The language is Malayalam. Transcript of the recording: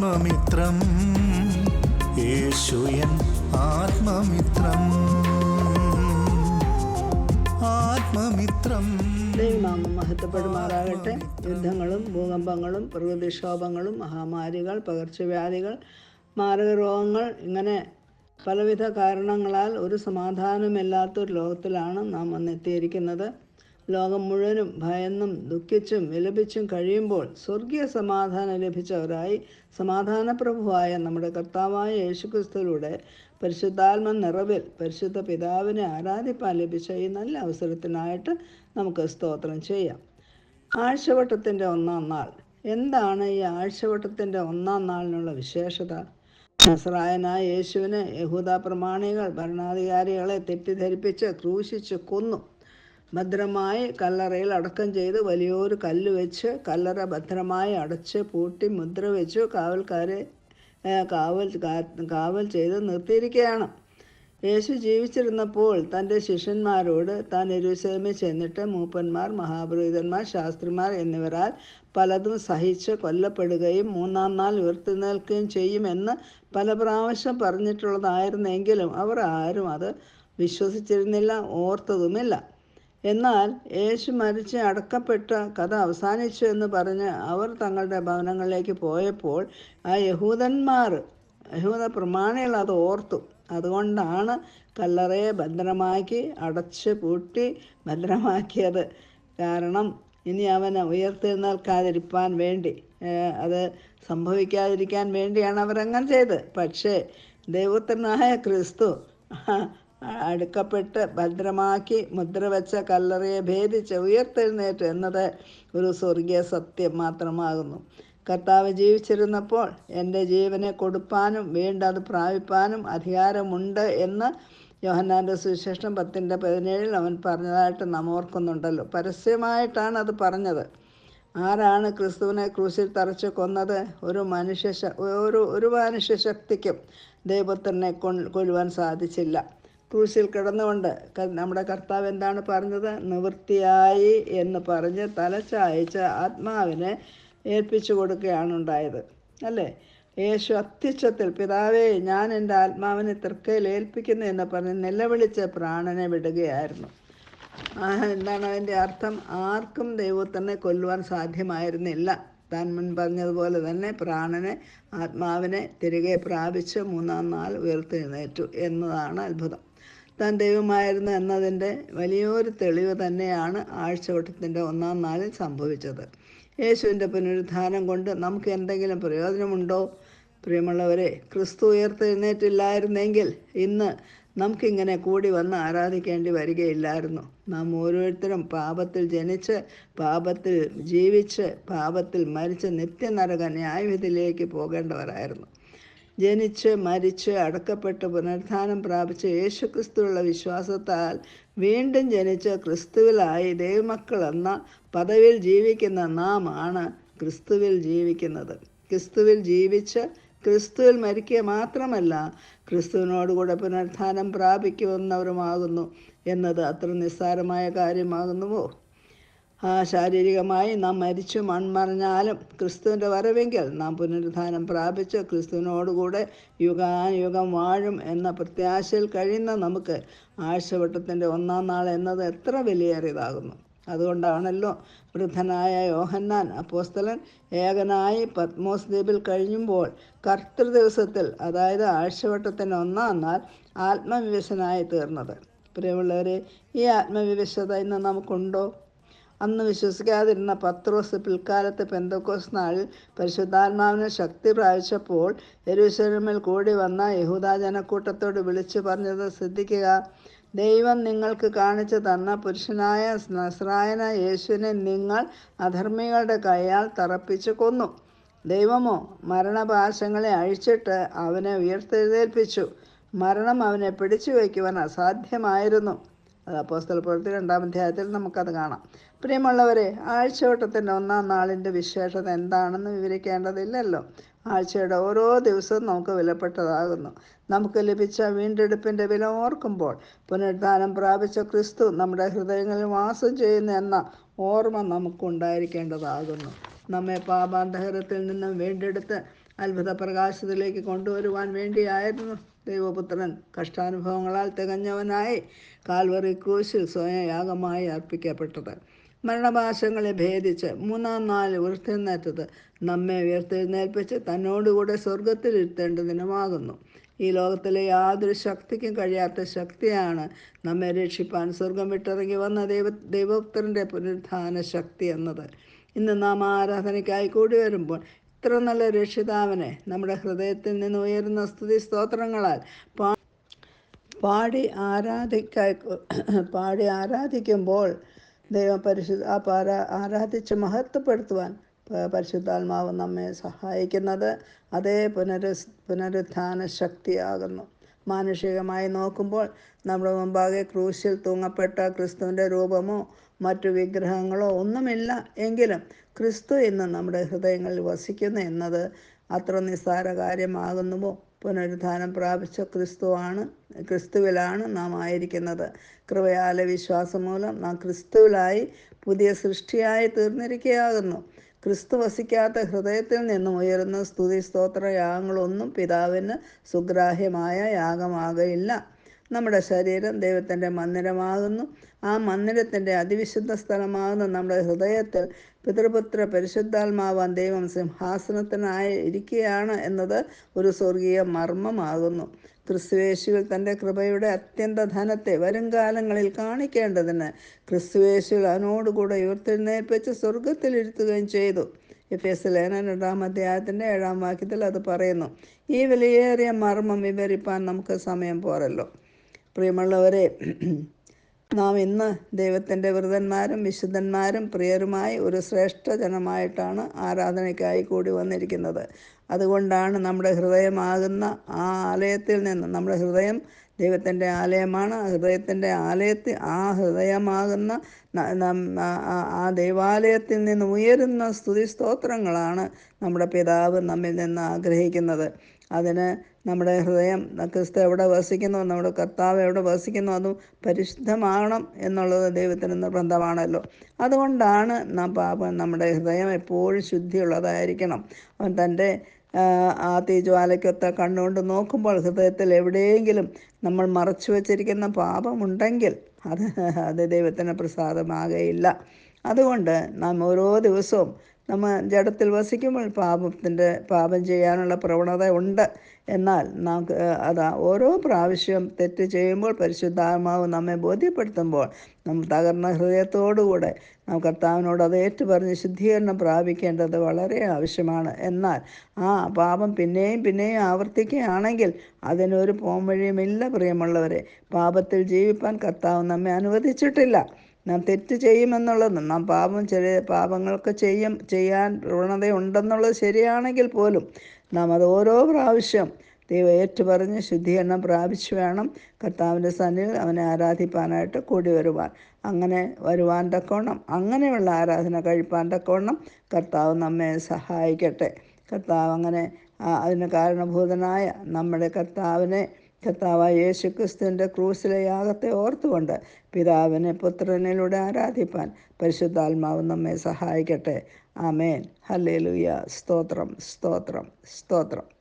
ആത്മമിത്രം. യേശുയൻ ആത്മമിത്രം. ആത്മമിത്രം. ദൈവനാമം മഹത്വപ്പെടുമാറാകട്ടെ. യുദ്ധങ്ങളും ഭൂകമ്പങ്ങളും പ്രകൃതിക്ഷോഭങ്ങളും മഹാമാരികൾ പകർച്ചവ്യാധികൾ മാരക രോഗങ്ങൾ ഇങ്ങനെ പലവിധ കാരണങ്ങളാൽ ഒരു സമാധാനമില്ലാത്തൊരു ലോകത്തിലാണ് നാം വന്നെത്തിയിരിക്കുന്നത്. ലോകം മുഴുവനും ഭയന്നും ദുഃഖിച്ചും വിലപിച്ചും കഴിയുമ്പോൾ സ്വർഗീയ സമാധാനം ലഭിച്ചവരായി സമാധാനപ്രഭുവായ നമ്മുടെ കർത്താവായ യേശുക്രിസ്തുവിലൂടെ പരിശുദ്ധാത്മ നിറവിൽ പരിശുദ്ധ പിതാവിനെ ആരാധിപ്പാൻ ലഭിച്ച ഈ നല്ല അവസരത്തിനായിട്ട് നമുക്ക് സ്തോത്രം ചെയ്യാം. ആഴ്ചവട്ടത്തിന്റെ ഒന്നാം നാൾ. എന്താണ് ഈ ആഴ്ചവട്ടത്തിന്റെ ഒന്നാം നാളിനുള്ള വിശേഷത? നസ്രായനായ യേശുവിനെ യഹൂദ പ്രമാണികൾ ഭരണാധികാരികളെ തെറ്റിദ്ധരിപ്പിച്ച് ക്രൂശിച്ച് കൊന്നു. ഭദ്രമായി കല്ലറയിൽ അടക്കം ചെയ്ത് വലിയൊരു കല്ല് വെച്ച് കല്ലറ ഭദ്രമായി അടച്ച് പൂട്ടി മുദ്ര വെച്ച് കാവൽക്കാരെ കാവൽ കാവൽ ചെയ്ത് നിർത്തിയിരിക്കുകയാണ്. യേശു ജീവിച്ചിരുന്നപ്പോൾ തന്റെ ശിഷ്യന്മാരോട് താൻ എരുസേമിൽ ചെന്നിട്ട് മൂപ്പന്മാർ മഹാപുരോഹിതന്മാർ ശാസ്ത്രിമാർ എന്നിവരാൽ പലതും സഹിച്ച് കൊല്ലപ്പെടുകയും മൂന്നാം നാൾ ഉയർത്തെഴുന്നേൽക്കുകയും ചെയ്യുമെന്ന് പല പ്രാവശ്യം പറഞ്ഞിട്ടുള്ളതായിരുന്നെങ്കിലും അവർ ആരും അത് വിശ്വസിച്ചിരുന്നില്ല ഓർത്തതുമില്ല. എന്നാൽ യേശു മരിച്ച് അടക്കപ്പെട്ട കഥ അവസാനിച്ചു എന്ന് പറഞ്ഞ് അവർ തങ്ങളുടെ ഭവനങ്ങളിലേക്ക് പോയപ്പോൾ ആ യഹൂദന്മാർ യഹൂദ പ്രമാണികൾ അത് ഓർത്തു. അതുകൊണ്ടാണ് കല്ലറയെ ഭദ്രമാക്കി അടച്ച് പൂട്ടി ഭദ്രമാക്കിയത്. കാരണം ഇനി അവനെ ഉയർത്തെഴുന്നേൽക്കാതിരിക്കാൻ വേണ്ടി അത് സംഭവിക്കാതിരിക്കാൻ വേണ്ടിയാണ് അവരങ്ങനെ ചെയ്തത്. പക്ഷേ ദൈവത്തിനായ ക്രിസ്തു അടുക്കപ്പെട്ട് ഭദ്രമാക്കി മുദ്ര വെച്ച കല്ലറയെ ഭേദിച്ച് ഉയർത്തെഴുന്നേറ്റ് എന്നത് ഒരു സ്വർഗീയ സത്യം മാത്രമാകുന്നു. കർത്താവ് ജീവിച്ചിരുന്നപ്പോൾ എന്റെ ജീവനെ കൊടുപ്പാനും വീണ്ടും അത് പ്രാപിപ്പാനും അധികാരമുണ്ട് എന്ന് യോഹന്നാന്റെ സുവിശേഷം പത്തിന്റെ പതിനേഴിൽ അവൻ പറഞ്ഞതായിട്ട് നാം ഓർക്കുന്നുണ്ടല്ലോ. പരസ്യമായിട്ടാണ് അത് പറഞ്ഞത്. ആരാണ് ക്രിസ്തുവിനെ ക്രൂശിൽ തറച്ച് കൊന്നത്? ഒരു മനുഷ്യ ഒരു ഒരു മനുഷ്യ ശക്തിക്കും ദൈവത്തിനെ കൊ- കൊല്ലുവാൻ സാധിച്ചില്ല. ക്രൂശിൽ കിടന്നുകൊണ്ട് നമ്മുടെ കർത്താവ് എന്താണ് പറഞ്ഞത്? നിവൃത്തിയായി എന്ന് പറഞ്ഞ് തലച്ചായച്ച് ആത്മാവിനെ ഏൽപ്പിച്ചു കൊടുക്കുകയാണ് ഉണ്ടായത്. അല്ലേ? യേശു അത്യുച്ചത്തിൽ പിതാവേ ഞാൻ എന്റെ ആത്മാവിനെ തൃക്കയിൽ ഏൽപ്പിക്കുന്നു എന്ന് പറഞ്ഞ് നിലവിളിച്ച് പ്രാണനെ വിടുകയായിരുന്നു. എന്താണ് അതിന്റെ അർത്ഥം? ആർക്കും ദൈവത്തിനെ കൊല്ലുവാൻ സാധ്യമായിരുന്നില്ല. താൻ മുൻ പറഞ്ഞതുപോലെ തന്നെ പ്രാണനെ ആത്മാവിനെ തിരികെ പ്രാപിച്ച് മൂന്നാം നാൾ ഉയർത്തെഴുന്നേറ്റു എന്നതാണ് അത്ഭുതം. താൻ ദൈവമായിരുന്നു എന്നതിന്റെ വലിയൊരു തെളിവ് തന്നെയാണ് ആഴ്ചവട്ടത്തിന്റെ ഒന്നാം നാളിൽ സംഭവിച്ചത്. യേശുവിന്റെ പുനരുദ്ധാനം കൊണ്ട് നമുക്ക് എന്തെങ്കിലും പ്രയോജനമുണ്ടോ? പ്രിയമുള്ളവരെ ക്രിസ്തു ഉയർത്തെഴുന്നേറ്റില്ലായിരുന്നെങ്കിൽ ഇന്ന് നമുക്കിങ്ങനെ കൂടി വന്ന് ആരാധിക്കേണ്ടി വരികയില്ലായിരുന്നു. നാം ഓരോരുത്തരും പാപത്തിൽ ജനിച്ച് പാപത്തിൽ ജീവിച്ച് പാപത്തിൽ മരിച്ച് നിത്യനരക ന്യായവിധിയിലേക്ക് പോകേണ്ടവരായിരുന്നു. ജനിച്ച് മരിച്ച് അടക്കപ്പെട്ട് പുനരുത്ഥാനം പ്രാപിച്ച യേശുക്രിസ്തുവുള്ള വിശ്വാസത്താൽ വീണ്ടും ജനിച്ച് ക്രിസ്തുവിലായി ദൈവമക്കൾ എന്ന പദവിയിൽ ജീവിക്കുന്ന നാം ആണ് ക്രിസ്തുവിൽ ജീവിക്കുന്നത്. ക്രിസ്തുവിൽ ജീവിച്ച് ക്രിസ്തുവിൽ മരിക്കുക മാത്രമല്ല ക്രിസ്തുവിനോടുകൂടെ പുനരുത്ഥാനം പ്രാപിക്കുമെന്നവരുമാകുന്നു. എന്നത് അത്ര നിസ്സാരമായ കാര്യമാകുന്നുവോ? ആ ശാരീരികമായി നാം മരിച്ചു മൺമറിഞ്ഞാലും ക്രിസ്തുവിന്റെ വരവെങ്കിൽ നാം പുനരുദ്ധാനം പ്രാപിച്ച് ക്രിസ്തുവിനോടുകൂടെ യുഗാനുയുഗം വാഴും എന്ന പ്രത്യാശയിൽ കഴിയുന്ന നമുക്ക് ആഴ്ചവട്ടത്തിന്റെ ഒന്നാം നാൾ എന്നത് എത്ര വിലയേറിയതാകുന്നു. അതുകൊണ്ടാണല്ലോ വൃദ്ധനായ യോഹന്നാൻ അപ്പോസ്തലൻ ഏകനായി പത്മോസ് ദ്വീപിൽ കഴിയുമ്പോൾ കർത്തൃ ദിവസത്തിൽ അതായത് ആഴ്ചവട്ടത്തിന്റെ ഒന്നാം നാൾ ആത്മവിവശനായി തീർന്നത്. പ്രിയമുള്ളവരെ ഈ ആത്മവിവശത ഇന്ന് നമുക്കുണ്ടോ? അന്ന് വിശ്വസിക്കാതിരുന്ന പത്രോസ് പിൽക്കാലത്ത് പെന്തക്കോസ് നാളിൽ പരിശുദ്ധാത്മാവിന് ശക്തി പ്രാപിച്ചപ്പോൾ യരുശലമിൽ കൂടി വന്ന യഹൂദ ജനക്കൂട്ടത്തോട് വിളിച്ചു പറഞ്ഞത് ശ്രദ്ധിക്കുക. ദൈവം നിങ്ങൾക്ക് കാണിച്ചു തന്ന പുരുഷനായ നസ്രായന യേശുവിനെ നിങ്ങൾ അധർമ്മികളുടെ കൈയാൽ തറപ്പിച്ചു കൊന്നു. ദൈവമോ മരണപാശങ്ങളെ അഴിച്ചിട്ട് അവനെ ഉയർത്തെഴുന്നേൽപ്പിച്ചു. മരണം അവനെ പിടിച്ചു വയ്ക്കുവാൻ അസാധ്യമായിരുന്നു. അപ്പോസ്തല പ്രവൃത്തി രണ്ടാം അധ്യായത്തിൽ നമുക്കത് കാണാം. പ്രിയമുള്ളവരെ ആഴ്ചവട്ടത്തിന്റെ ഒന്നാം നാളിന്റെ വിശേഷത എന്താണെന്ന് വിവരിക്കേണ്ടതില്ലല്ലോ. ആഴ്ചയുടെ ഓരോ ദിവസവും നമുക്ക് വിലപ്പെട്ടതാകുന്നു. നമുക്ക് ലഭിച്ച വീണ്ടെടുപ്പിന്റെ വില ഓർക്കുമ്പോൾ പുനരുദ്ധാനം പ്രാപിച്ച ക്രിസ്തു നമ്മുടെ ഹൃദയങ്ങളിൽ വാസം ചെയ്യുന്നു എന്ന ഓർമ്മ നമുക്കുണ്ടായിരിക്കേണ്ടതാകുന്നു. നമ്മെ പാപാന്തഹരത്തിൽ നിന്നും വീണ്ടെടുത്ത് അത്ഭുത പ്രകാശത്തിലേക്ക് കൊണ്ടുവരുവാൻ വേണ്ടിയായിരുന്നു ദൈവപുത്രൻ കഷ്ടാനുഭവങ്ങളാൽ തികഞ്ഞവനായി കാൽവറി ക്രൂശിൽ സ്വയം യാഗമായി അർപ്പിക്കപ്പെട്ടത്. മരണപാശങ്ങളെ ഭേദിച്ച് മൂന്നാം നാല് ഉയർത്തെഴുന്നേറ്റത് നമ്മെ ഉയർത്തെഴുന്നേൽപ്പിച്ച് തന്നോടുകൂടെ സ്വർഗത്തിലിരുത്തേണ്ട ദിനമാകുന്നു ഈ ലോകത്തിലെ യാതൊരു ശക്തിക്കും കഴിയാത്ത ശക്തിയാണ് നമ്മെ രക്ഷിപ്പാൻ സ്വർഗം വിട്ടിറങ്ങി വന്ന ദൈവ ദൈവപുത്രന്റെ പുനരുദ്ധാന ശക്തി എന്നത്. ഇന്ന് നാം ആരാധനയ്ക്കായി കൂടി വരുമ്പോൾ ഇത്ര നല്ല രക്ഷിതാവിനെ. നമ്മുടെ ഹൃദയത്തിൽ നിന്ന് ഉയരുന്ന സ്തുതി സ്തോത്രങ്ങളാൽ പാടി ആരാധിക്ക പാടി ആരാധിക്കുമ്പോൾ ദൈവം പരിശുദ്ധ ആ പാരാ ആരാധിച്ച് മഹത്വപ്പെടുത്തുവാൻ പരിശുദ്ധാത്മാവ് നമ്മെ സഹായിക്കുന്നത് അതേ പുനരു പുനരുത്ഥാന ശക്തിയാകുന്നു. മാനുഷികമായി നോക്കുമ്പോൾ നമ്മുടെ മുമ്പാകെ ക്രൂശിൽ തൂങ്ങപ്പെട്ട ക്രിസ്തുവിന്റെ രൂപമോ മറ്റു വിഗ്രഹങ്ങളോ ഒന്നുമില്ല. എങ്കിലും ക്രിസ്തു ഇന്ന് നമ്മുടെ ഹൃദയങ്ങളിൽ വസിക്കുന്നു എന്നത് അത്ര നിസ്സാര കാര്യമാകുന്നുവോ പുനരുദ്ധാനം പ്രാപിച്ച ക്രിസ്തുവാണ് ക്രിസ്തുവിലാണ് നാം ആയിരിക്കുന്നത്. കൃപയാല വിശ്വാസം മൂലം നാം ക്രിസ്തുവിലായി പുതിയ സൃഷ്ടിയായി തീർന്നിരിക്കുകയാകുന്നു. ക്രിസ്തു വസിക്കാത്ത ഹൃദയത്തിൽ നിന്നും ഉയരുന്ന സ്തുതി സ്തോത്ര യാഗങ്ങളൊന്നും പിതാവിന് സുഗ്രാഹ്യമായ യാഗമാകയില്ല. നമ്മുടെ ശരീരം ദൈവത്തിന്റെ മന്ദിരമാകുന്നു. ആ മന്ദിരത്തിന്റെ അതിവിശുദ്ധ സ്ഥലമാകുന്ന. നമ്മുടെ ഹൃദയത്തിൽ പിതൃപുത്ര പരിശുദ്ധാത്മാവാൻ ദൈവം സിംഹാസനത്തിനായി ഇരിക്കുകയാണ് എന്നത് ഒരു സ്വർഗീയ മർമ്മമാകുന്നു. ക്രിസ്തുവേശുവിൽ തന്റെ കൃപയുടെ അത്യന്ത ധനത്തെ വരും കാലങ്ങളിൽ കാണിക്കേണ്ടതിന് ക്രിസ്തുവേശുവിൽ അവനോടുകൂടെ ഉയർത്തെഴുന്നേൽപ്പിച്ച് സ്വർഗത്തിലിരുത്തുകയും ചെയ്തു. എഫ് എസ് ലേനൻ രണ്ടാം അധ്യായത്തിന്റെ ഏഴാം വാക്യത്തിൽ അത് പറയുന്നു ഈ വിലയേറിയ മർമ്മം വിവരിപ്പാൻ നമുക്ക് സമയം പോരല്ലോ. പ്രിയമുള്ളവരെ നാം ഇന്ന് ദൈവത്തിന്റെ വൃതന്മാരും വിശുദ്ധന്മാരും പ്രിയരുമായി ഒരു ശ്രേഷ്ഠ ജനമായിട്ടാണ് ആരാധനയ്ക്കായി കൂടി വന്നിരിക്കുന്നത്. അതുകൊണ്ടാണ് നമ്മുടെ ഹൃദയമാകുന്ന ആ ആലയത്തിൽ നിന്ന് നമ്മുടെ ഹൃദയം ദൈവത്തിന്റെ ആലയമാണ്. ഹൃദയത്തിന്റെ ആലയത്തിൽ ആ ഹൃദയമാകുന്ന ആ ദൈവാലയത്തിൽ നിന്ന് ഉയരുന്ന സ്തുതി സ്തോത്രങ്ങളാണ് നമ്മുടെ പിതാവ് നമ്മിൽ നിന്ന് ആഗ്രഹിക്കുന്നത്. അതിന് നമ്മുടെ ഹൃദയം ക്രിസ്തു എവിടെ വസിക്കുന്നു നമ്മുടെ കർത്താവ് എവിടെ വസിക്കുന്നു അതും പരിശുദ്ധമാകണം എന്നുള്ളത് ദൈവത്തിന് നിർബന്ധമാണല്ലോ അതുകൊണ്ടാണ് നാം പാപം നമ്മുടെ ഹൃദയം എപ്പോഴും ശുദ്ധിയുള്ളതായിരിക്കണം. അവൻ തന്റെ ആ, തീജ്വാലയ്ക്കൊത്ത കണ്ണുകൊണ്ട് നോക്കുമ്പോൾ ഹൃദയത്തിൽ എവിടെയെങ്കിലും നമ്മൾ മറച്ചു വച്ചിരിക്കുന്ന പാപമുണ്ടെങ്കിൽ അത് അത് ദൈവത്തിന് പ്രസാദമാകയില്ല. അതുകൊണ്ട് നാം ഓരോ ദിവസവും നമ്മൾ ജഡത്തിൽ വസിക്കുമ്പോൾ പാപത്തിന്റെ പാപം ചെയ്യാനുള്ള പ്രവണത ഉണ്ട്. എന്നാൽ നമുക്ക് അതാ ഓരോ പ്രാവശ്യം തെറ്റ് ചെയ്യുമ്പോൾ പരിശുദ്ധാത്മാവ് നമ്മെ ബോധ്യപ്പെടുത്തുമ്പോൾ നമ്മൾ തകർന്ന ഹൃദയത്തോടുകൂടെ നാം കർത്താവിനോട് അത് ഏറ്റുപറഞ്ഞ് ശുദ്ധീകരണം പ്രാപിക്കേണ്ടത് വളരെ ആവശ്യമാണ്. എന്നാൽ ആ പാപം പിന്നെയും പിന്നെയും ആവർത്തിക്കുകയാണെങ്കിൽ അതിനൊരു പോംവഴിയുമില്ല പ്രിയമുള്ളവരെ. പാപത്തിൽ ജീവിപ്പാൻ കർത്താവ് നമ്മെ അനുവദിച്ചിട്ടില്ല. നാം തെറ്റ് ചെയ്യുമെന്നുള്ളത് നാം പാപം ചെറിയ പാപങ്ങൾക്ക് ചെയ്യും ചെയ്യാൻ പ്രവണതയുണ്ടെന്നുള്ളത് ശരിയാണെങ്കിൽ പോലും നാം അത് ഓരോ പ്രാവശ്യം ദൈവം ഏറ്റുപറഞ്ഞ് ശുദ്ധീകരണം പ്രാപിച്ചു വേണം കർത്താവിന്റെ സന്നിധിയിൽ അവനെ ആരാധിപ്പാനായിട്ട് കൂടി വരുവാൻ അങ്ങനെ വരുവാൻ തക്കോണം അങ്ങനെയുള്ള ആരാധന കഴിപ്പാൻ തക്കോണം കർത്താവ് നമ്മെ സഹായിക്കട്ടെ. കർത്താവ് അങ്ങനെ അതിന് കാരണഭൂതനായ നമ്മുടെ കർത്താവിനെ കർത്താവായ യേശു ക്രിസ്തുവിന്റെ ക്രൂസിലെ യാഗത്തെ ഓർത്തുകൊണ്ട് പിതാവിനെ പുത്രനിലൂടെ ആരാധിപ്പാൻ പരിശുദ്ധാത്മാവ് നമ്മെ സഹായിക്കട്ടെ. ആമേൻ. ഹല്ലേലൂയ. സ്തോത്രം സ്തോത്രം സ്തോത്രം.